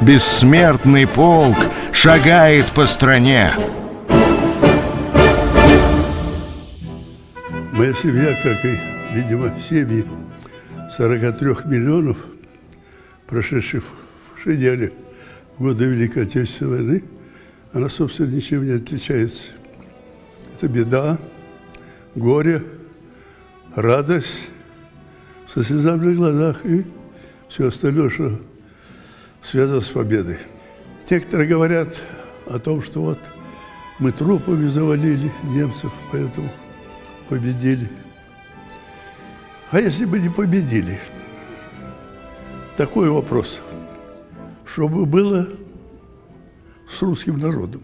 Бессмертный полк шагает по стране. Моя семья, как и, видимо, семьи 43 миллионов, прошедших в Шинеле в годы Великой Отечественной войны, она, собственно, ничем не отличается. Это беда, горе, радость со слезами на глазах и все остальное, что связано с победой. Некоторые говорят о том, что вот мы трупами завалили немцев, поэтому победили. А если бы не победили? Такой вопрос. Что бы было с русским народом?